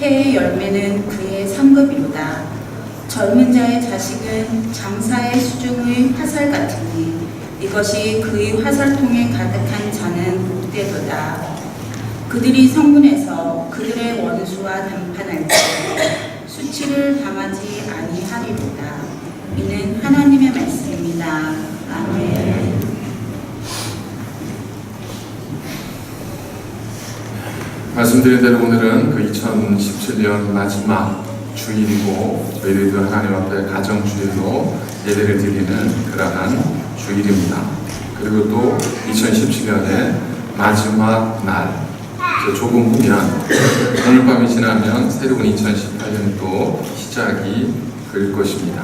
태의 열매는 그의 상급이로다. 젊은 자의 자식은 장사의 수중의 화살 같으니 이것이 그의 화살통에 가득한 자는 복되도다. 그들이 성문에서 그들의 원수와 담판할 때 수치를 당하지 아니하리로다. 이는 하나님의 말씀입니다. 아멘. 말씀드린 대로 오늘은 그 2017년 마지막 주일이고 저희들도 하나님 앞에 가정 주일로 예배를 드리는 그러한 주일입니다. 그리고 또 2017년의 마지막 날 조금 후면 오늘 밤이 지나면 새로운 2018년도 시작이 될 것입니다.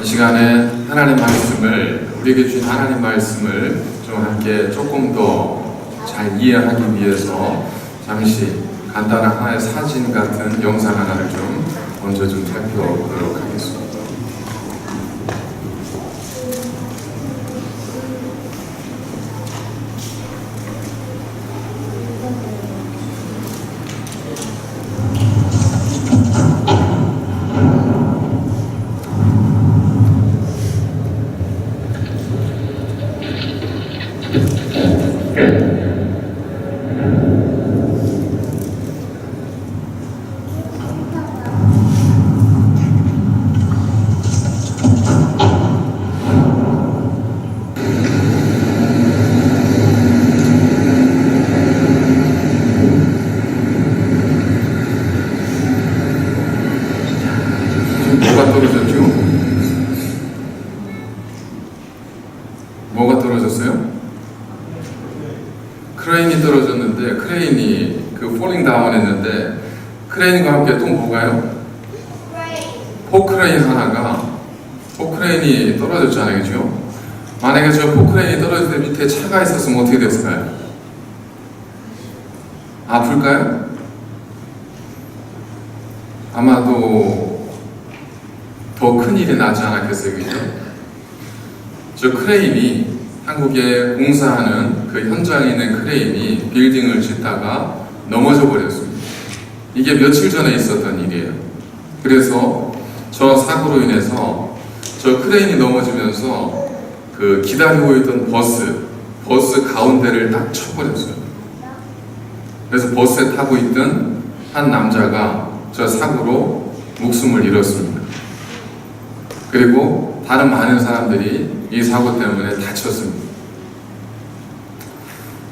이 시간에 하나님 말씀을 우리에게 주신 하나님 말씀을 좀 함께 조금 더 잘 이해하기 위해서 잠시 간단한 하나의 사진 같은 영상 하나를 좀 먼저 좀 살펴보도록 하겠습니다. 크레인과 함께 또 뭐가요? 포크레인 하나가 포크레인이 떨어졌잖아요 그죠? 만약에 저 포크레인이 떨어질 때 밑에 차가 있었으면 어떻게 됐을까요? 아플까요? 아마도 더 큰 일이 나지 않았겠어요, 그죠? 저 크레인이 한국에 공사하는 그 현장에 있는 크레인이 빌딩을 짓다가 넘어져 버렸습니다. 이게 며칠 전에 있었던 일이에요. 그래서 저 사고로 인해서 저 크레인이 넘어지면서 그 기다리고 있던 버스, 버스 가운데를 딱 쳐버렸어요. 그래서 버스에 타고 있던 한 남자가 저 사고로 목숨을 잃었습니다. 그리고 다른 많은 사람들이 이 사고 때문에 다쳤습니다.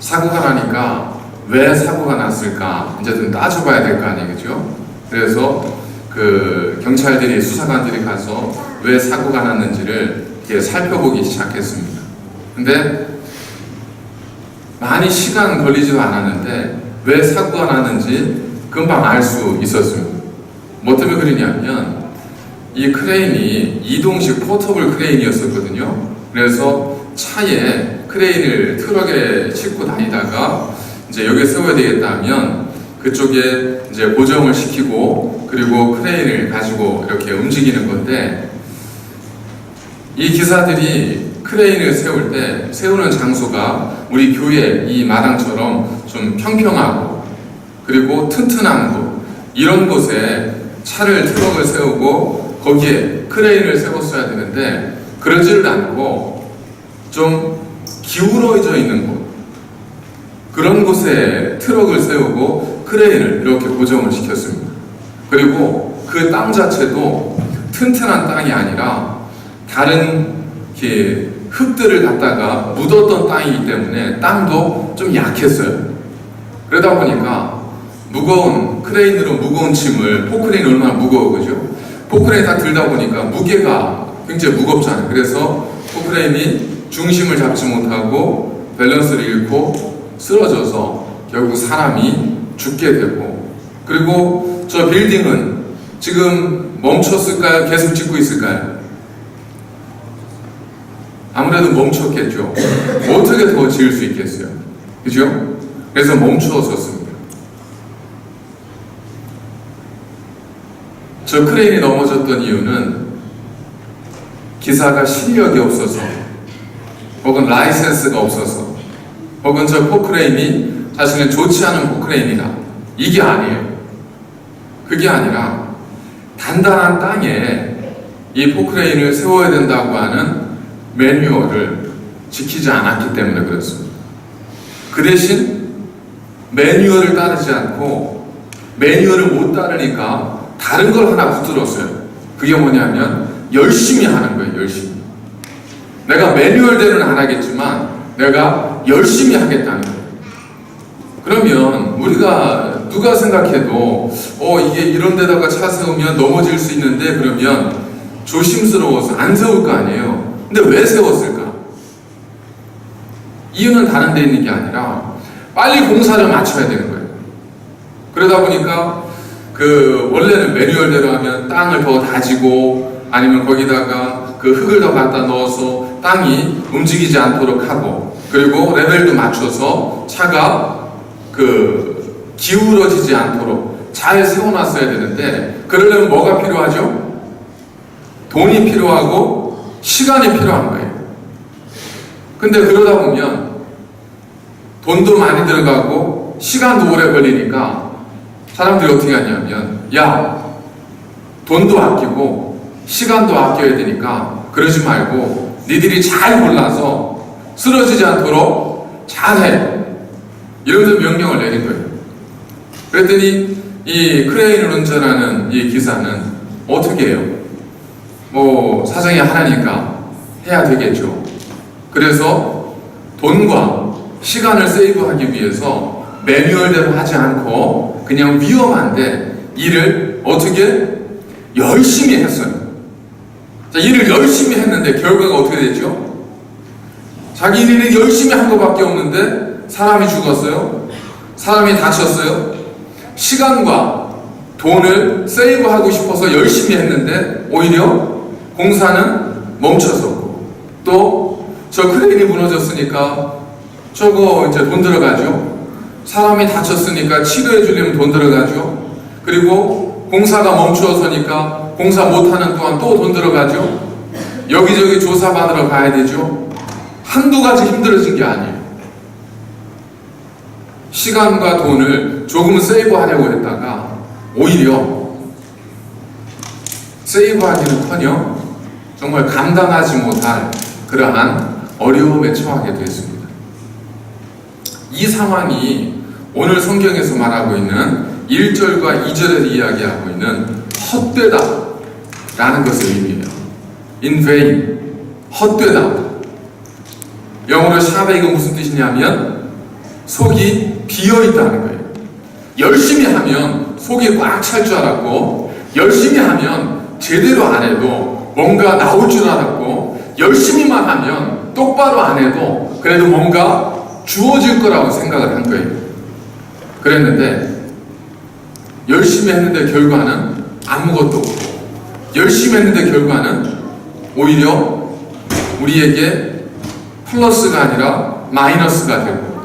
사고가 나니까 왜 사고가 났을까 이제 좀 따져봐야 될 거 아니겠죠? 그래서 그 경찰들이 수사관들이 가서 왜 사고가 났는지를 이렇게 살펴보기 시작했습니다. 근데 많이 시간 걸리지도 않았는데 왜 사고가 났는지 금방 알 수 있었습니다. 뭐 때문에 그러냐면 이 크레인이 이동식 포터블 크레인이었었거든요. 그래서 차에 크레인을 트럭에 싣고 다니다가 이제 여기에 세워야 되겠다 하면 그쪽에 이제 고정을 시키고 그리고 크레인을 가지고 이렇게 움직이는 건데 이 기사들이 크레인을 세울 때 세우는 장소가 우리 교회 이 마당처럼 좀 평평하고 그리고 튼튼한 곳 이런 곳에 차를 트럭을 세우고 거기에 크레인을 세웠어야 되는데 그러지를 않고 좀 기울어져 있는 곳 그런 곳에 트럭을 세우고 크레인을 이렇게 고정을 시켰습니다. 그리고 그 땅 자체도 튼튼한 땅이 아니라 다른 흙들을 갖다가 묻었던 땅이기 때문에 땅도 좀 약했어요. 그러다 보니까 무거운 크레인으로 무거운 짐을 포크레인 얼마나 무거워 그죠? 포크레인 다 들다 보니까 무게가 굉장히 무겁잖아요. 그래서 포크레인이 중심을 잡지 못하고 밸런스를 잃고 쓰러져서 결국 사람이 죽게 되고 그리고 저 빌딩은 지금 멈췄을까요? 계속 짓고 있을까요? 아무래도 멈췄겠죠. 어떻게 더 지을 수 있겠어요? 그죠? 그래서 멈추었었습니다. 저 크레인이 넘어졌던 이유는 기사가 실력이 없어서 혹은 라이센스가 없어서 혹은 저 포크레인이 자신의 좋지 않은 포크레인이다. 이게 아니에요. 그게 아니라 단단한 땅에 이 포크레인을 세워야 된다고 하는 매뉴얼을 지키지 않았기 때문에 그렇습니다. 그 대신 매뉴얼을 따르지 않고 매뉴얼을 못 따르니까 다른 걸 하나 붙들었어요. 그게 뭐냐면 열심히 하는 거예요. 열심히. 내가 매뉴얼대로는 안 하겠지만 내가 열심히 하겠다는 거예요. 그러면 우리가 누가 생각해도 어 이게 이런 데다가 차 세우면 넘어질 수 있는데 그러면 조심스러워서 안 세울 거 아니에요. 근데 왜 세웠을까? 이유는 다른 데 있는 게 아니라 빨리 공사를 맞춰야 되는 거예요. 그러다 보니까 그 원래는 매뉴얼대로 하면 땅을 더 다지고 아니면 거기다가 그 흙을 더 갖다 넣어서 땅이 움직이지 않도록 하고 그리고 레벨도 맞춰서 차가 그 기울어지지 않도록 잘 세워놨어야 되는데 그러려면 뭐가 필요하죠? 돈이 필요하고 시간이 필요한 거예요. 근데 그러다 보면 돈도 많이 들어가고 시간도 오래 걸리니까 사람들이 어떻게 하냐면 야 돈도 아끼고 시간도 아껴야 되니까 그러지 말고 니들이 잘 골라서 쓰러지지 않도록 잘해 이러면서 명령을 내린 거예요. 그랬더니 이 크레인을 운전하는 이 기사는 어떻게 해요? 뭐 사정이 하나니까 해야 되겠죠. 그래서 돈과 시간을 세이브하기 위해서 매뉴얼대로 하지 않고 그냥 위험한데 일을 어떻게 열심히 했어요. 자, 일을 열심히 했는데 결과가 어떻게 됐죠? 자기 일을 열심히 한 것밖에 없는데 사람이 죽었어요. 사람이 다쳤어요. 시간과 돈을 세이브하고 싶어서 열심히 했는데 오히려 공사는 멈춰섰고 또저 크레인이 무너졌으니까 저거 이제 돈 들어가죠. 사람이 다쳤으니까 치료해 주려면 돈 들어가죠. 그리고 공사가 멈추어서니까 공사 못하는 동안 또 돈 들어가죠. 여기저기 조사 받으러 가야 되죠. 한두 가지 힘들어진 게 아니에요. 시간과 돈을 조금 세이브 하려고 했다가 오히려 세이브 하기는 커녕 정말 감당하지 못할 그러한 어려움에 처하게 됐습니다. 이 상황이 오늘 성경에서 말하고 있는 1절과 2절에서 이야기하고 있는 헛되다 라는 것을 의미해요. in vain, 헛되다. 영어로 샤베 이거 무슨 뜻이냐면 속이 비어 있다는 거예요. 열심히 하면 속이 꽉 찰 줄 알았고 열심히 하면 제대로 안 해도 뭔가 나올 줄 알았고 열심히만 하면 똑바로 안 해도 그래도 뭔가 주어질 거라고 생각을 한 거예요. 그랬는데 열심히 했는데 결과는 아무것도 없고 열심히 했는데 결과는 오히려 우리에게 플러스가 아니라 마이너스가 되고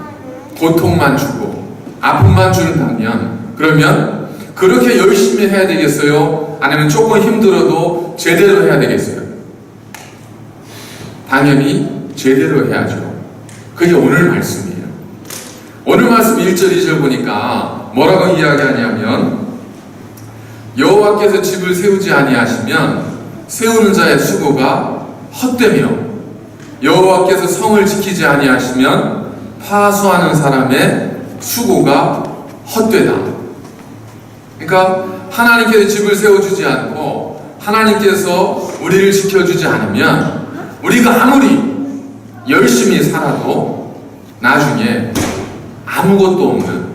고통만 주고 아픔만 준다면 그러면 그렇게 열심히 해야 되겠어요? 아니면 조금 힘들어도 제대로 해야 되겠어요? 당연히 제대로 해야죠. 그게 오늘 말씀이에요. 오늘 말씀 1절 2절 보니까 뭐라고 이야기하냐면 여호와께서 집을 세우지 아니하시면 세우는 자의 수고가 헛되며 여호와께서 성을 지키지 아니하시면 파수하는 사람의 수고가 헛되다. 그러니까 하나님께서 집을 세워주지 않고 하나님께서 우리를 지켜주지 않으면 우리가 아무리 열심히 살아도 나중에 아무것도 없는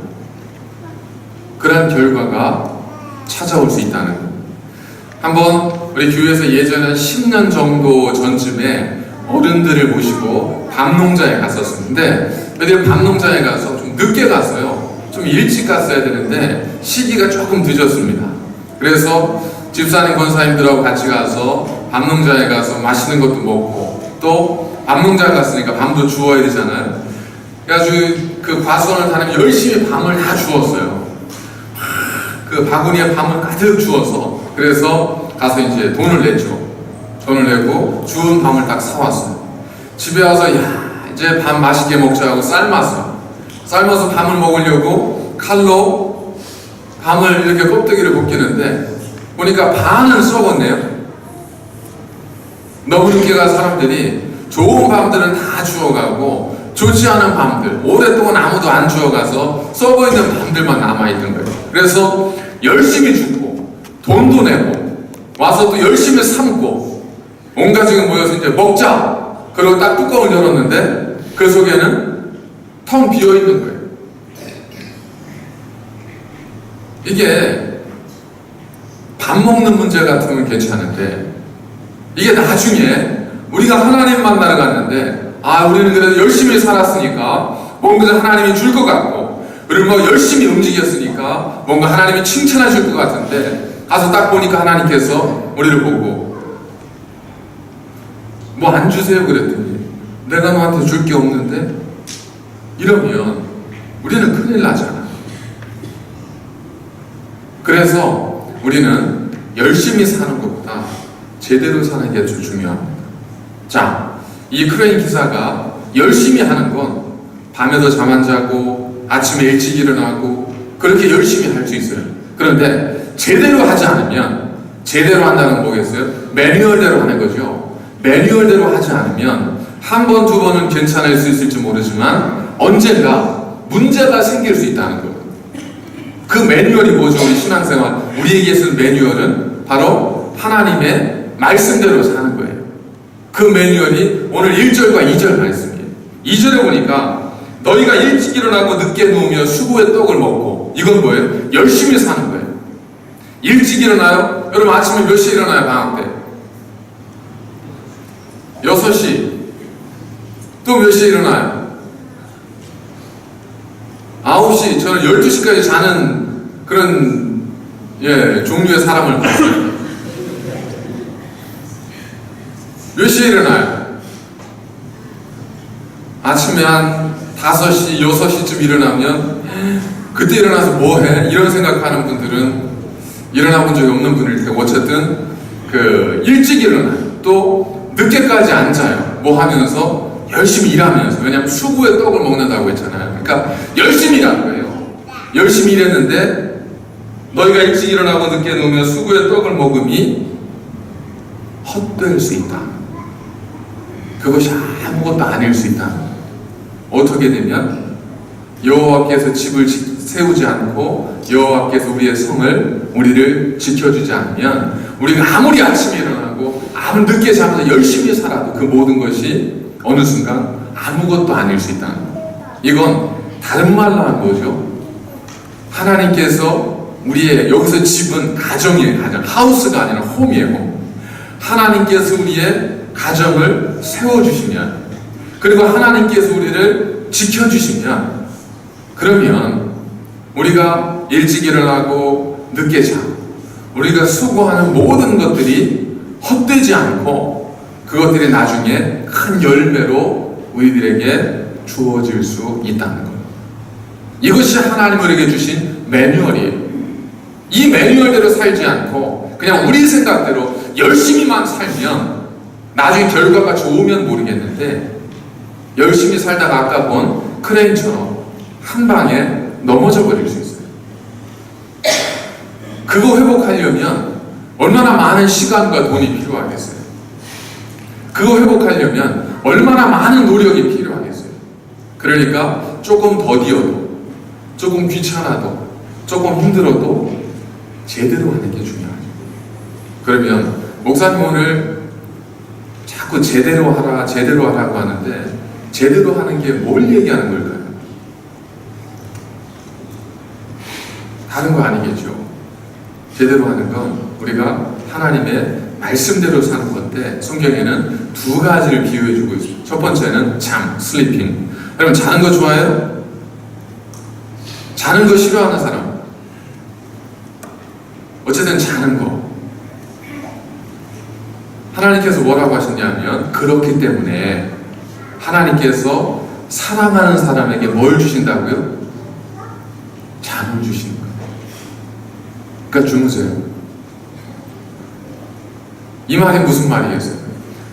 그런 결과가 찾아올 수 있다는 것. 한번 우리 교회에서 예전에 10년 정도 전쯤에 어른들을 모시고 밤농자에 갔었는데 애들 밤농자에 가서 좀 늦게 갔어요. 좀 일찍 갔어야 되는데 시기가 조금 늦었습니다. 그래서 집사님 권사님들하고 같이 가서 밤농장에 가서 맛있는 것도 먹고 또 밤농장 갔으니까 밤도 주워야 되잖아요. 그래가지고 그 과수원을 다니면 열심히 밤을 다 주웠어요. 그 바구니에 밤을 가득 주워서 그래서 가서 이제 돈을 냈죠. 돈을 내고 주운 밤을 딱 사왔어요. 집에 와서 야 이제 밤 맛있게 먹자 하고 삶았어요. 삶아서 밤을 먹으려고 칼로 밤을 이렇게 껍데기를 벗기는데 보니까 반은 썩었네요. 간 사람들이 좋은 밤들은 다 주워가고 좋지 않은 밤들 오랫동안 아무도 안 주워가서 썩어 있는 밤들만 남아 있는 거예요. 그래서 열심히 죽고 돈도 내고 와서 또 열심히 삶고 온 가족이 모여서 이제 먹자 그리고 딱 뚜껑을 열었는데 그 속에는 텅 비어 있는 거예요. 이게 밥 먹는 문제 같으면 괜찮은데 이게 나중에 우리가 하나님 만나러 갔는데 아 우리는 그래도 열심히 살았으니까 뭔가 하나님이 줄 것 같고 그리고 뭐 열심히 움직였으니까 뭔가 하나님이 칭찬해 줄것 같은데 가서 딱 보니까 하나님께서 우리를 보고 뭐 안 주세요 그랬더니 내가 너한테 줄 게 없는데 이러면 우리는 큰일 나잖아. 그래서 우리는 열심히 사는 것보다 제대로 사는 게 더 중요합니다. 자, 이 크레인 기사가 열심히 하는 건 밤에도 잠 안 자고 아침에 일찍 일어나고 그렇게 열심히 할 수 있어요. 그런데 제대로 하지 않으면 제대로 한다는 건 뭐겠어요? 매뉴얼대로 하는 거죠. 매뉴얼대로 하지 않으면 한 번, 두 번은 괜찮을 수 있을지 모르지만 언젠가 문제가 생길 수 있다는 거예요. 그 매뉴얼이 뭐죠? 우리 신앙생활. 우리에게 쓴 매뉴얼은 바로 하나님의 말씀대로 사는 거예요. 그 매뉴얼이 오늘 1절과 2절 말씀이에요. 2절에 보니까 너희가 일찍 일어나고 늦게 누우며 수고의 떡을 먹고 이건 뭐예요? 열심히 사는 거예요. 일찍 일어나요? 여러분 아침에 몇 시에 일어나요? 방학 때? 6시. 또 몇 시에 일어나요? 9시, 저는 12시까지 자는 그런, 예, 종류의 사람을 봤어요. 몇 시에 일어나요? 아침에 한 5시, 6시쯤 일어나면, 그때 일어나서 뭐 해? 이런 생각하는 분들은 일어나 본 적이 없는 분일 테고, 어쨌든, 그, 일찍 일어나요. 또, 늦게까지 안 자요. 뭐 하면서, 열심히 일하면서. 왜냐면 수구에 떡을 먹는다고 했잖아요. 그러니까, 열심히 일한 거예요. 열심히 일했는데, 너희가 일찍 일어나고 늦게 누우면 수구에 떡을 먹음이 헛될 수 있다. 그것이 아무것도 아닐 수 있다. 어떻게 되면 여호와께서 집을 지- 세우지 않고 여호와께서 우리의 성을 우리를 지켜주지 않으면 우리가 아무리 아침에 아무리 늦게 자면서 열심히 살아도 그 모든 것이 어느 순간 아무것도 아닐 수 있다. 이건 다른 말로 한 거죠. 하나님께서 우리의 여기서 집은 가정이에요. 가정. 하우스가 아니라 홈이에요. 홈. 하나님께서 우리의 가정을 세워주시면 그리고 하나님께서 우리를 지켜주시면 그러면 우리가 일찍 일어나고 늦게 자고 우리가 수고하는 모든 것들이 헛되지 않고 그것들이 나중에 큰 열매로 우리들에게 주어질 수 있다는 거예요. 이것이 하나님 우리에게 주신 매뉴얼이에요. 이 매뉴얼대로 살지 않고 그냥 우리 생각대로 열심히만 살면 나중에 결과가 좋으면 모르겠는데 열심히 살다가 아까 본 크레인처럼 한 방에 넘어져 버릴 수 있어요. 그거 회복하려면 얼마나 많은 시간과 돈이 필요하겠어요. 그거 회복하려면 얼마나 많은 노력이 필요하겠어요. 그러니까 조금 더디어도 조금 귀찮아도 조금 힘들어도 제대로 하는 게 중요하죠. 그러면 목사님 오늘 자꾸 제대로 하라, 제대로 하라고 하는데 제대로 하는 게 뭘 얘기하는 걸까요? 다른 거 아니겠죠. 제대로 하는 건 우리가 하나님의 말씀대로 사는 건데 성경에는 두 가지를 비유해 주고 있습니다. 첫 번째는 잠, 슬리핑. 여러분 자는 거 좋아해요? 자는 거 싫어하는 사람. 어쨌든 자는 거. 하나님께서 뭐라고 하셨냐면 그렇기 때문에 하나님께서 사랑하는 사람에게 뭘 주신다고요? 잠을 거예요. 그러니까 주무세요. 이 말이 무슨 말이겠어요?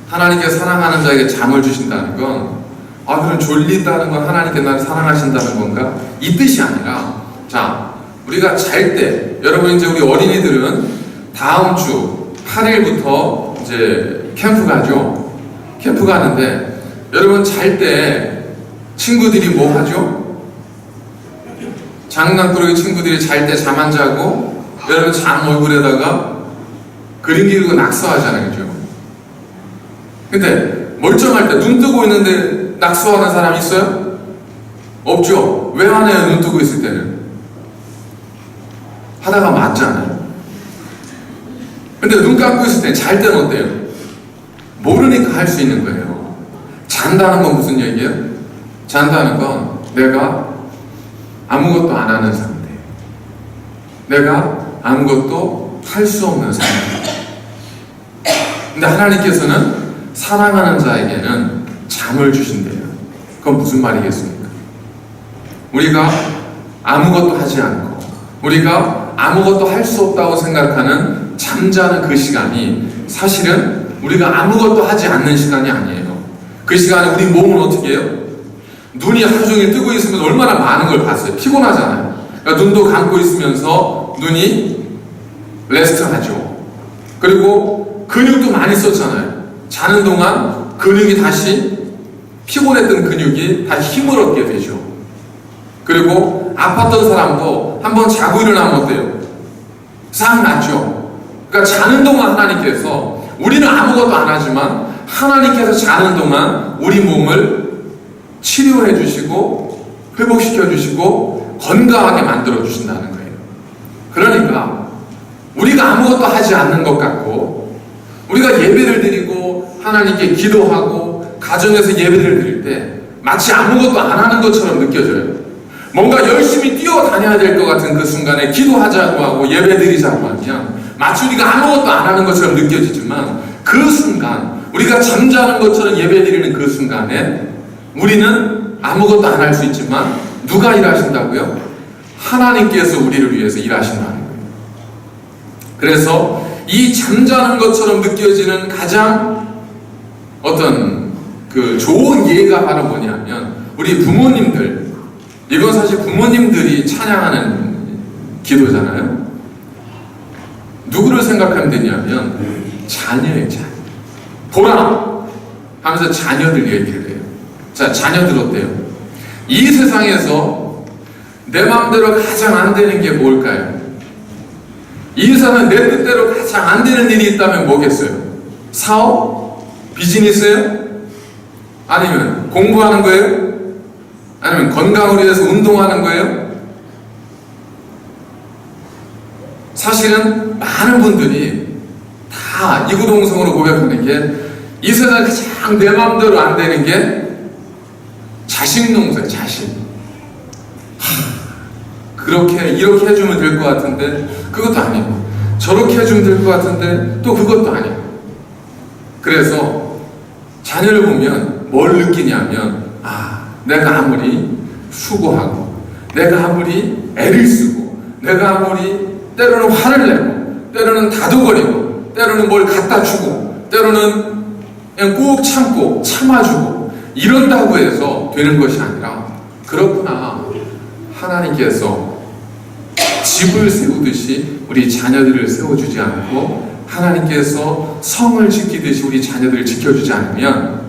하나님께 사랑하는 자에게 잠을 주신다는 건, 아, 그럼 졸린다는 건 하나님께 나를 사랑하신다는 건가? 이 뜻이 아니라, 자, 우리가 잘 때, 여러분 이제 우리 어린이들은 다음 주 8일부터 이제 캠프 가죠? 캠프 가는데, 여러분 잘 때 친구들이 뭐 하죠? 장난꾸러기 친구들이 잘 때 잠 안 자고, 여러분 잠 얼굴에다가 그림 그리고 낙서하잖아요, 그죠? 근데 멀쩡할 때 눈 뜨고 있는데 낙서하는 사람 있어요? 없죠. 왜 안 해요? 눈 뜨고 있을 때는 하다가 맞잖아요. 근데 눈 감고 있을 때 잘 때는 어때요? 모르니까 할 수 있는 거예요. 잔다는 건 무슨 얘기예요? 잔다는 건 내가 아무것도 안 하는 상태. 내가 아무것도 할 수 없는 상태. 근데 하나님께서는 사랑하는 자에게는 잠을 주신대요. 그건 무슨 말이겠습니까? 우리가 아무것도 하지 않고, 우리가 아무것도 할 수 없다고 생각하는 잠자는 그 시간이 사실은 우리가 아무것도 하지 않는 시간이 아니에요. 그 시간에 우리 몸은 어떻게 해요? 눈이 하루 종일 뜨고 있으면 얼마나 많은 걸 봤어요. 피곤하잖아요. 그러니까 눈도 감고 있으면서 눈이 레스트 하죠. 그리고 근육도 많이 썼잖아요. 자는 동안 근육이 다시 피곤했던 근육이 다시 힘을 얻게 되죠. 그리고 아팠던 사람도 한번 자고 일어나면 어때요? 싹 낫죠. 그러니까 자는 동안 하나님께서 우리는 아무것도 안 하지만 하나님께서 자는 동안 우리 몸을 치료해 주시고 회복시켜 주시고 건강하게 만들어 주신다는 거예요. 그러니까 우리가 아무것도 하지 않는 것 같고 우리가 예배를 드리고 하나님께 기도하고 가정에서 예배를 드릴 때 마치 아무것도 안 하는 것처럼 느껴져요. 뭔가 열심히 뛰어다녀야 될 것 같은 그 순간에 기도하자고 하고 예배 드리자고 하면 마치 우리가 아무것도 안 하는 것처럼 느껴지지만 그 순간 우리가 잠자는 것처럼 예배 드리는 그 순간에 우리는 아무것도 안 할 수 있지만 누가 일하신다고요? 하나님께서 우리를 위해서 일하신다는 거예요. 그래서 이 잠자는 것처럼 느껴지는 가장 어떤 그 좋은 예가 바로 뭐냐면 우리 부모님들 이건 사실 부모님들이 찬양하는 기도잖아요. 누구를 생각하면 되냐면 자녀의 자녀. 보라 하면서 자녀들 얘기를 해요. 자, 자녀들 어때요? 이 세상에서 내 마음대로 가장 안 되는 게 뭘까요? 이 세상은 내 뜻대로 가장 안 되는 일이 있다면 뭐겠어요? 사업? 비즈니스예요? 아니면 공부하는 거예요? 아니면 건강을 위해서 운동하는 거예요? 사실은 많은 분들이 다 이구동성으로 고백하는 게 이 세상에 가장 내 마음대로 안 되는 게 자식 농사예요, 자식. 하, 그렇게, 이렇게 해주면 될 것 같은데, 그것도 아니고, 저렇게 해주면 될 것 같은데, 또 그것도 아니고. 그래서, 자녀를 보면 뭘 느끼냐면, 아, 내가 아무리 수고하고, 내가 아무리 애를 쓰고, 내가 아무리 때로는 화를 내고, 때로는 다독거리고, 때로는 뭘 갖다 주고, 때로는 그냥 꾹 참고, 참아주고, 이런다고 해서 되는 것이 아니라, 그렇구나. 하나님께서 집을 세우듯이 우리 자녀들을 세워주지 않고, 하나님께서 성을 지키듯이 우리 자녀들을 지켜주지 않으면,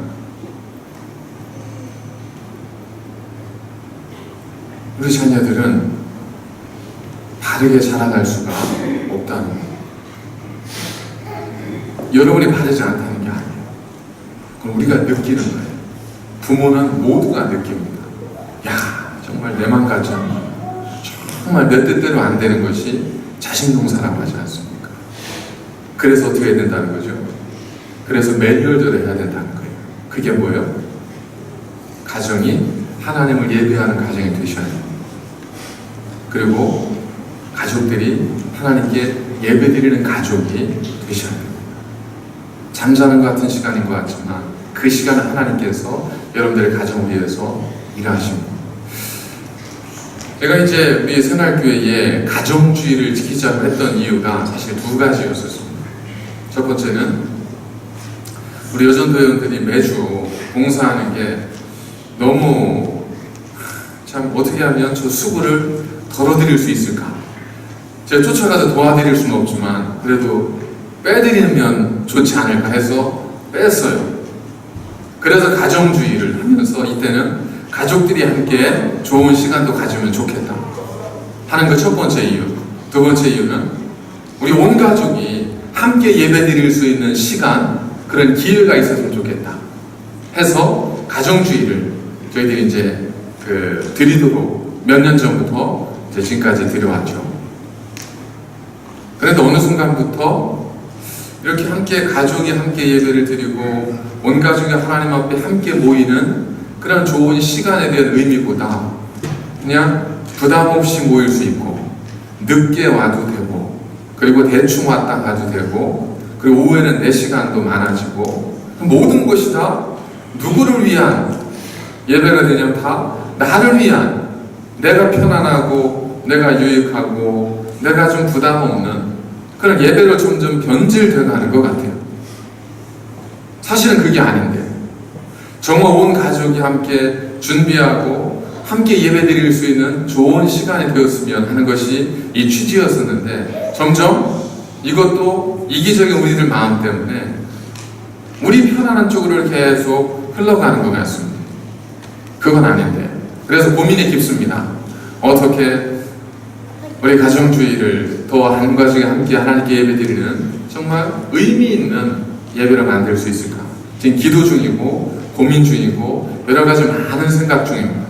우리 자녀들은 바르게 자라날 수가 없다는 거예요. 여러분이 바르지 않다는 게 아니에요. 그건 우리가 느끼는 거예요. 부모는 모두가 느낍니다. 야, 정말 내맘 같지 않나. 정말 내 뜻대로 안 되는 것이 자식 농사라고 하지 않습니까? 그래서 어떻게 해야 된다는 거죠? 그래서 매뉴얼대로 해야 된다는 거예요. 그게 뭐예요? 가정이 하나님을 예배하는 가정이 되셔야 돼요. 그리고 가족들이 하나님께 예배드리는 가족이 되셔야 됩니다. 잠자는 것 같은 시간인 것 같지만 그 시간을 하나님께서 여러분들의 가정을 위해서 일하십니다. 제가 이제 우리 새날교회에 가정주의를 지키자고 했던 이유가 사실 두 가지였었습니다. 첫 번째는 우리 여전도 회원들이 매주 봉사하는 게 너무 참 어떻게 하면 저 수고를 덜어드릴 수 있을까? 제가 쫓아가서 도와드릴 수는 없지만 그래도 빼드리면 좋지 않을까 해서 뺐어요. 그래서 가정주의를 하면서 이때는 가족들이 함께 좋은 시간도 가지면 좋겠다 하는 그첫 번째 이유. 두 번째 이유는 우리 온 가족이 함께 예배 드릴 수 있는 시간 그런 기회가 있었으면 좋겠다 해서 가정주의를 저희들이 이제 그 드리도록 몇 년 전부터 이제 지금까지 드려왔죠. 그런데 어느 순간부터 이렇게 함께 가족이 함께 예배를 드리고 온 가족이 하나님 앞에 함께 모이는 그런 좋은 시간에 대한 의미보다 그냥 부담 없이 모일 수 있고 늦게 와도 되고 그리고 대충 왔다 가도 되고 그리고 오후에는 내 시간도 많아지고 모든 것이 다 누구를 위한 예배가 되냐면 다 나를 위한 내가 편안하고 내가 유익하고 내가 좀 부담 없는 그런 예배로 점점 변질되어 가는 것 같아요. 사실은 그게 아닌데 정말 온 가족이 함께 준비하고 함께 예배 드릴 수 있는 좋은 시간이 되었으면 하는 것이 이 취지였었는데 점점 이것도 이기적인 우리들 마음 때문에 우리 편안한 쪽으로 계속 흘러가는 것 같습니다. 그건 아닌데 그래서 고민이 깊습니다. 어떻게 우리 가정주의를 더한 가족이 함께 하나님께 예배 드리는 정말 의미 있는 예배를 만들 수 있을까? 지금 기도 중이고 고민 중이고 여러 가지 많은 생각 중입니다.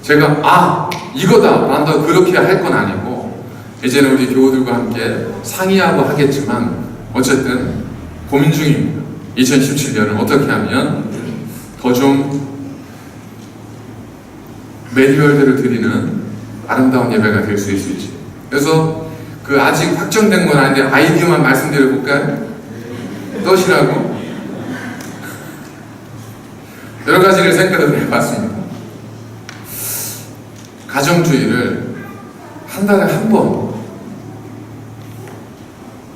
제가 아 이거다 난다 그렇게 할 건 아니고 이제는 우리 교우들과 함께 상의하고 하겠지만 어쨌든 고민 중입니다. 2017년을 어떻게 하면 더 좀 매뉴얼대로 드리는 아름다운 예배가 될 수 있을지. 그래서 그 아직 확정된 건 아닌데 아이디어만 말씀드려 볼까요? 떠시라고 여러 가지를 생각을 해봤습니다. 가정주의를 한 달에 한 번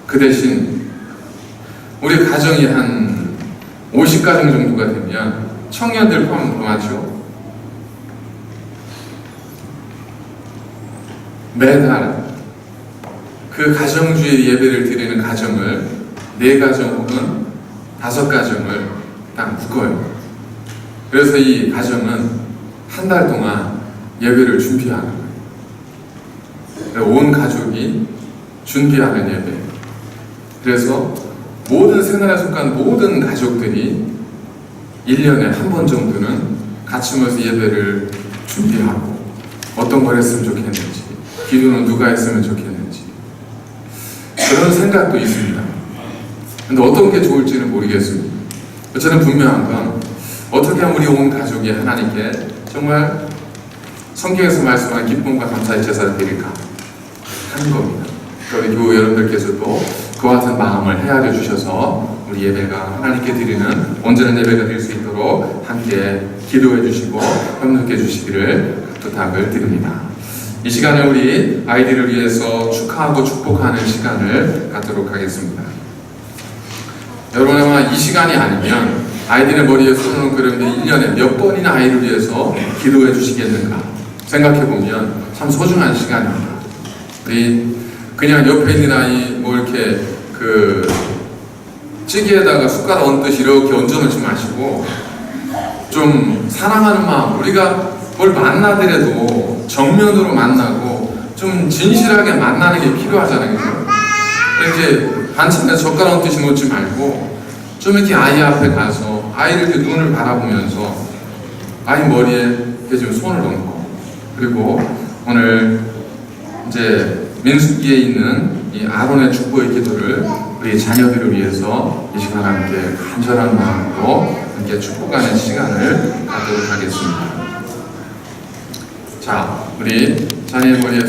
그 대신 우리 가정이 한 50가정 정도가 되면 청년들 포함 더 많죠. 매달 그 가정주의 예배를 드리는 가정을 네 가정 혹은 다섯 가정을 딱 묶어요. 그래서 이 가정은 한 달 동안 예배를 준비하는 거예요. 온 가족이 준비하는 예배. 그래서 모든 새날에 속한 모든 가족들이 1년에 한 번 정도는 같이 모여서 예배를 준비하고 어떤 걸 했으면 좋겠는지 기도는 누가 했으면 좋겠는지 그런 생각도 있습니다. 근데 어떤 게 좋을지는 모르겠습니다. 저는 분명한 건 어떻게 하면 우리 온 가족이 하나님께 정말 성경에서 말씀하는 기쁨과 감사의 제사를 드릴까 하는 겁니다. 그러니 교우 여러분들께서도 그와 같은 마음을 헤아려 주셔서 우리 예배가 하나님께 드리는 온전한 예배가 될 수 있도록 함께 기도해 주시고 협력해 주시기를 부탁을 드립니다. 이 시간에 우리 아이들을 위해서 축하하고 축복하는 시간을 갖도록 하겠습니다. 여러분 아마 이 시간이 아니면 아이들의 머리에 손을 그런데 1년에 몇 번이나 아이를 위해서 기도해 주시겠는가 생각해 보면 참 소중한 시간입니다. 우리 그냥 옆에 있는 아이 뭐 이렇게 그 찌개에다가 숟가락 얹듯이 이렇게 얹어놓지 마시고 좀 사랑하는 마음 우리가 뭘 만나더라도 정면으로 만나고 좀 진실하게 만나는 게 필요하잖아요. 이제 반찬에 젓가락 얹듯이 놓지 말고 좀 이렇게 아이 앞에 가서 아이를 이렇게 눈을 바라보면서 아이 머리에 좀 손을 얹고 그리고 오늘 이제 민수기에 있는 이 아론의 축복의 기도를 우리 자녀들을 위해서 이 시간 함께 간절한 마음으로 함께 축복하는 시간을 갖도록 하겠습니다. 자, 우리 자녀의 머리에